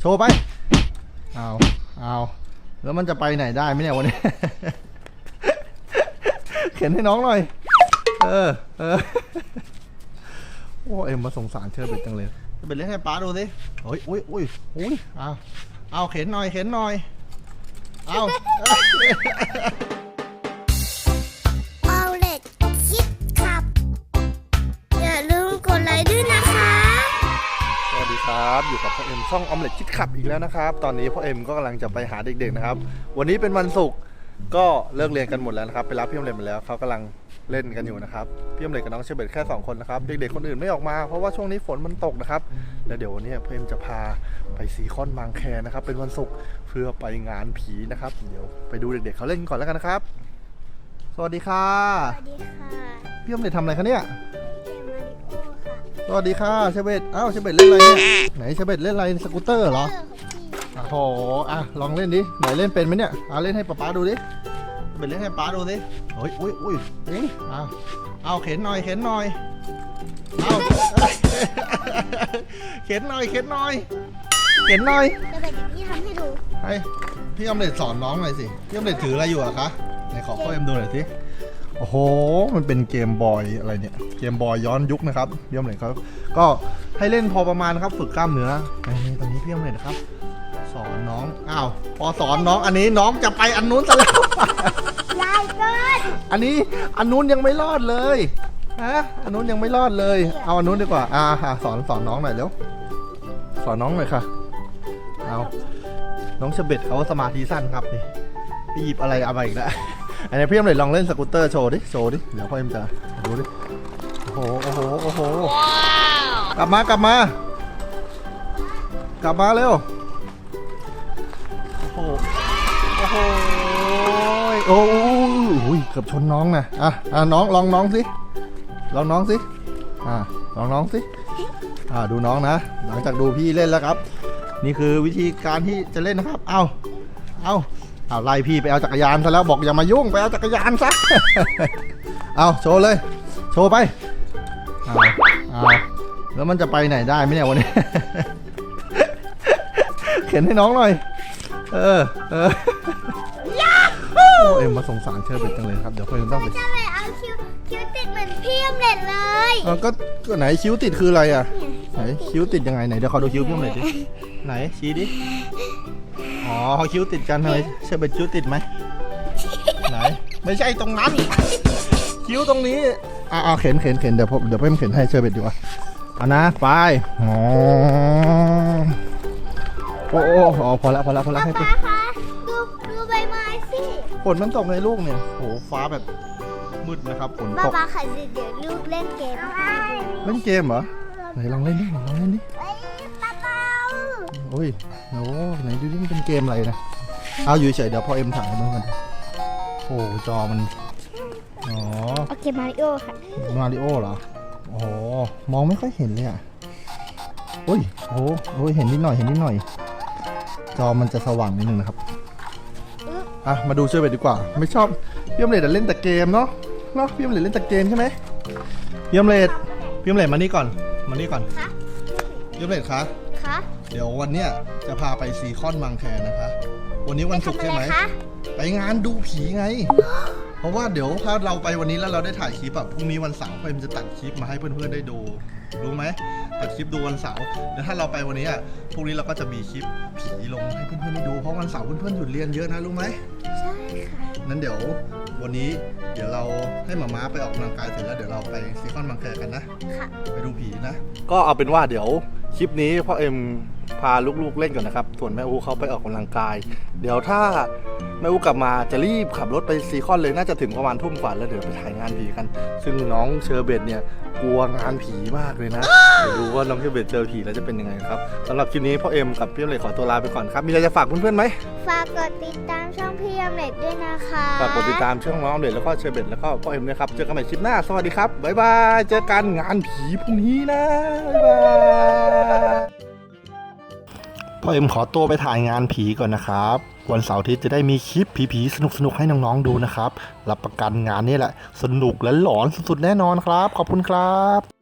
โชว์ไป เอาเอาแล้วมันจะไปไหนได้ไหมเนี่ยวันนี้ เข็นให้น้องหน่อย เออ เออ โอ้เอ็มมาสงสารเชอร์เบ็ดจังเลยเชอร์เบ็ดเล่นให้ป้าดูสิโอ้ยโอ้ยโอ้ยโอ้ยเอาเอาเข็นหน่อย เข็นหน่อย เอาเอา ดีครับอยู่กับพ่อเอ็มช่องออมเล็ตคิดขับอีกแล้วนะครับ ตอนนี้พ่อเอ็มก็กำลังจะไปหาเด็กๆนะครับ วันนี้เป็นวันศุกร์ก็เลิกเรียนกันหมดแล้วนะครับไปรับพี่ออมเล็ตมาแล้วเขากำลังเล่นกันอยู่นะครับพี่ออมเล็ตกับน้องเชเบตแค่สองคนนะครับเด็กๆคนอื่นไม่ออกมาเพราะว่าช่วงนี้ฝนมันตกนะครับแล้วเดี๋ยววันนี้พ่อเอ็มจะพาไปซีคอนบางแคนะครับ เป็นวันศุกร์เพื่อไปงานผีนะครับเดี๋ยวไปดูเด็กๆเขาเล่นกันก่อนแล้วกันนะครับ สวัสดีค่ะสวัสดีค่ะพี่ออมเล็ตทำอะไรคะเนี่ย สวัสดีค่ะเชเบตอ้าวเชเบตเล่นอะไรเนี่ยไหนเชเบตเล่นอะไรสกูตเตอร์เหรอเออของพี่โอ้โหอะลองเล่นดิไหนเล่นเป็นไหมเนี่ยเอาเล่นให้ป๊าป๊าดูดิเป็นเล่นให้ป๊าดูดิโอ้ยอุ้ยอุ้ยอุ้ยเอาเอาเข็นหน่อยเข็นหน่อยเอาเข็นหน่อยเข็นหน่อยเข็นหน่อยเดี๋ยวแบบพี่ทำให้ดูให้พี่อมเล็ตสอนน้องหน่อยสิพี่อมเล็ตถืออะไรอยู่อะคะไหนขอพ่อเอ็มดูหน่อยสิ โอ้โห มันเป็นเกมบอยอะไรเนี่ย เกมบอยย้อนยุคนะครับพี่อมเล็ตเขาก็ให้เล่นพอประมาณนะครับฝึกกล้ามเนื้อนี่ตอนนี้พี่อมเล็ตนะครับ สอนน้อง อ้าว พอสอนน้องอันนี้น้องจะไปอันนู้นซะแล้วยายเกินอันนี้อันนู้นยังไม่รอดเลย ฮะ อันนู้นยังไม่รอดเลย เอาอันนู้นดีกว่า อ่าหาสอนสอนน้องหน่อยเร็ว สอนน้องหน่อยค่ะ เอา น้องเชเบตเขาสมาธิสั้นครับนี่พี่หยิบอะไรเอาไปอีกแล้ว อันนี้พี่เอ็มเลยลองเล่นสกูตเตอร์โชว์ดิ โชว์ดิ เดี๋ยวพ่อเอ็มจะดูดิ โอ้โห โอ้โห โอ้โห กลับมากลับมา กลับมาเร็ว โอ้โห โอ้โห โอ้โหเกือบชนน้องนะอะอะน้องลองน้องสิลองน้องสิอ่าลองน้องสิอ่าดูน้องนะ หลังจากดูพี่เล่นแล้วครับ นี่คือวิธีการที่จะเล่นนะครับ เอาเอา เอาไล่พี่ไปเอาจักรยานซะแล้วบอกอย่ามายุ่งไปเอาจักรยานซะ เอาโชว์เลย โชว์ไปเอาเอาแล้วมันจะไปไหนได้ไหมเนี่ยวันนี้ เข็นให้น้องหน่อย เออ เออโอ้เอ็มมาสงสารเชอร์เบตจังเลยครับ เดี๋ยวเพื่อนต้องไปจะไปเอาคิวคิวติดเหมือนพี่อมเล็ดเลยเออก็ก็ไหนคิ้วติดคืออะไรอะ ไหนคิ้วติดยังไงไหนเดี๋ยวขอดูคิ้วพี่หน่อยดิ ไหนชี้ดิ อ๋อเขาคิ้วติดกันทำไมเชอร์เบตคิ้วติดไหมไหนไม่ใช่ตรงนั้น คิ้วตรงนี้อ่าเข็นเข็นเข็นเดี๋ยวผมเดี๋ยวเพิ่มเข็นให้เชอร์เบตดีกว่าเอานะไปอ๋อโอ้โอ้อ๋อพอแล้วพอแล้วพอแล้วให้ไปป้าคะดูดูใบไม้สิฝนมันตกในลูกเนี่ยโหฟ้าแบบมืดนะครับฝนป้าตกป้าค่ะเดี๋ยวลูกเล่นเกมให้ดูเล่นเกมเหรอไหนลองเล่นดิไหนลองเล่นดิเอ้ยป้าเป้า โอ้ยโอ้ไหนดูดิมันเป็นเกมอะไรนะ เอาอยู่เฉยๆเดี๋ยวพอเอ็มถ่ายให้ดูกันโอ้จอมัน อ๋อ โอเคมาริโอค่ะ มาริโอเหรอ โอ้โห มองไม่ค่อยเห็นเลยอะโอ้ยโอ้โอ้ยเห็นนิดหน่อย เห็นนิดหน่อย จอมันจะสว่างนิดนึงนะครับ อะ มาดูเชื่อไปดีกว่า ไม่ชอบพี่อมเลดเล่นแต่เกมเนาะ เนาะพี่อมเลดเล่นแต่เกมใช่ไหมพี่อมเลดพี่อมเลดมานี่ก่อน มานี่ก่อนคะพี่อมเลดคะ คะ เดี๋ยววันเนี้ยจะพาไปซีคอนบางแคนะคะ วันนี้วันศุกร์ใช่ไหมทำอะรคะไปงานดูผีไง เพราะว่าเดี๋ยวถ้าเราไปวันนี้แล้วเราได้ถ่ายคลิปแบบพรุ่งนี้วันเสาร์เพื่อนจะตัดคลิปมาให้เพื่อนๆได้ดู รู้ไหมตัดคลิปดูวันเสาร์แล้วถ้าเราไปวันนี้อะพรุ่งนี้เราก็จะมีคลิปผีลงให้เพื่อนๆได้ดู เพราะวันเสาร์เพื่อนๆหยุดเรียนเยอะนะรู้ไหมใช่ค่ะนั้นเดี๋ยววันนี้เดี๋ยวเราให้หมาม้าไปออกกำลังกายเสร็จแล้วเดี๋ยวเราไปซีคอนบางแคกันนะ ค่ะ ไปดูผีนะ ก็เอาเป็นว่าเดี๋ยว คลิปนี้พ่อเอ็ม พาลูกๆเล่นก่อนนะครับ ส่วนแม่อูเขาไปออกกำลังกาย เดี๋ยวถ้าแม่อูกลับมาจะรีบขับรถไปซีคอนเลยน่าจะถึงประมาณทุ่มกว่าแล้วเดี๋ยวไปถ่ายงานผีกัน ซึ่งน้องเชอร์เบตเนี่ยกลัวงานผีมากเลยนะเดี๋ยวดูว่าน้องเชอร์เบตเจอผีแล้วจะเป็นยังไงครับสำหรับคลิปนี้พ่อเอ็มกับพี่เอ็มเลยขอตัวลาไปก่อนครับมีอะไรจะฝากเพื่อนๆไหมฝากกดติดตามช่องพี่อมเล็ดด้วยนะคะฝากกดติดตามช่องน้องเด็ดแล้วก็เชอร์เบตแล้วก็พ่อเอ็มนะครับเจอกันใหม่คลิปหน้าสวัสดีครับบ๊ายบายเจอกันงานผีพรุ่งนี้นะบ๊ายบาย พ่อเอ็มขอตัวไปถ่ายงานผีก่อนนะครับ วันเสาร์ที่จะได้มีคลิปผีๆสนุกๆให้น้องๆดูนะครับ รับประกันงานนี่แหละ สนุกและหลอนสุดๆแน่นอนครับ ขอบคุณครับ